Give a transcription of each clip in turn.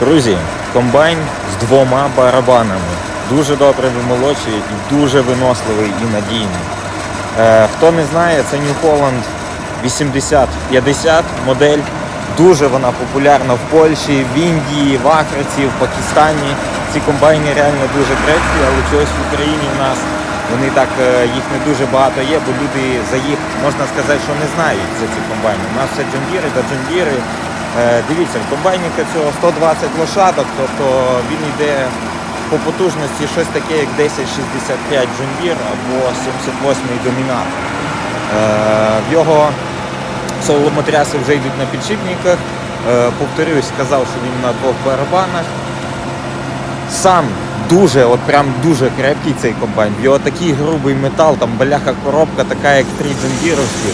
Друзі, комбайн з двома барабанами. Дуже добре вимолочує і дуже виносливий і надійний. Е, хто не знає, це New Holland 8050 модель. Дуже вона популярна в Польщі, в Індії, в Африці, в Пакистані. Ці комбайни реально дуже крепкі, але чогось в Україні в нас вони так, е, їх не дуже багато є, бо люди за їх можна сказати, що не знають за ці комбайни. У нас все джондіри та джондіри. Е, Дивіться, в комбайніка цього 120 лошадок, тобто він йде по потужності щось таке, як 1065 джондір або 78 домінат. Е, В його соломотряси вже йдуть на підшипниках. Е, Повторюсь, сказав, що він на двох барабанах. Сам дуже, от прям дуже крепкий цей комбайн. В його такий грубий метал, там баляха коробка, така як три джондіровські.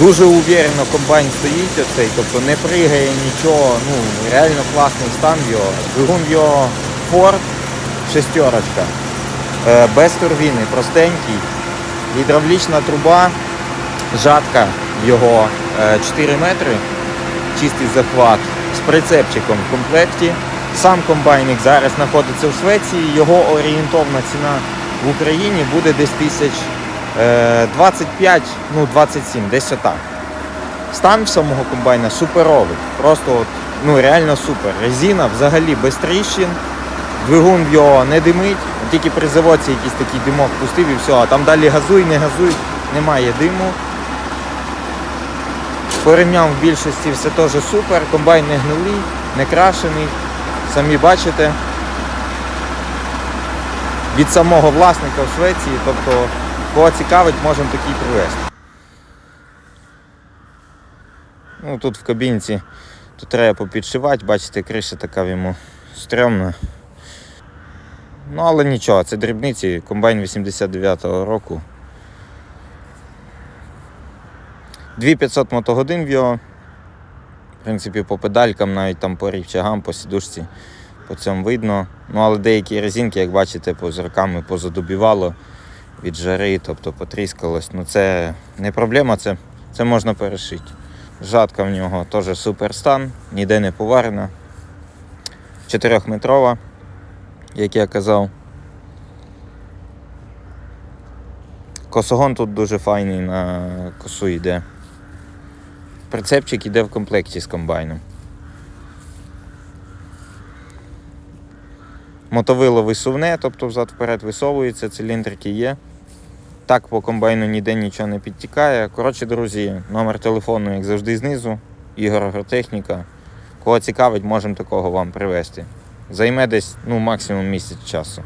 Дуже уверенно комбайн стоїть оцей, тобто не пригає нічого, ну реально класний стан його. Двигун його Ford, шестерочка, е, без турбіни, простенький, гідравлічна труба, жатка його е, 4 метри, чистий захват з прицепчиком в комплекті. Сам комбайник зараз знаходиться в Швеції, його орієнтовна ціна в Україні буде десь тисяч е, 25, ну 27, десь отак. Стан самого комбайна суперовий. Просто от, ну реально супер. Резина взагалі без тріщин. Двигун його не димить, тільки при заводці якийсь такий димок пустив і все, а там далі газуй, не газуй, немає диму. Порівняв в більшості все теж супер, комбайн не гнилий, не крашений. Самі бачите. Від самого власника в Швеції, тобто кого цікавить, можемо такий привезти. Ну, тут в кабінці тут треба попідшивати, бачите, криша така йому стрьомна. Ну, але нічого, це дрібниці, комбайн 89-го року. 2500 мотогодин в його. В принципі, по педалькам, навіть там по рівчагам, по сідушці, по цьому видно. Ну, але деякі резинки, як бачите, по зірками позадобівало від жари, тобто потріскалось. Ну це не проблема, це, це можна перешити. Жатка в нього теж супер стан, ніде не поварена. 4-метрова, як я казав. Косогон тут дуже файний на косу йде. Прицепчик йде в комплекті з комбайном. Мотовило висувне, тобто взад-вперед висовується, циліндрики є. Так по комбайну ніде нічого не підтікає. Коротше, друзі, номер телефону, як завжди, знизу. Ігор Агротехніка. Кого цікавить, можемо такого вам привезти. Займе десь ну, максимум місяць часу.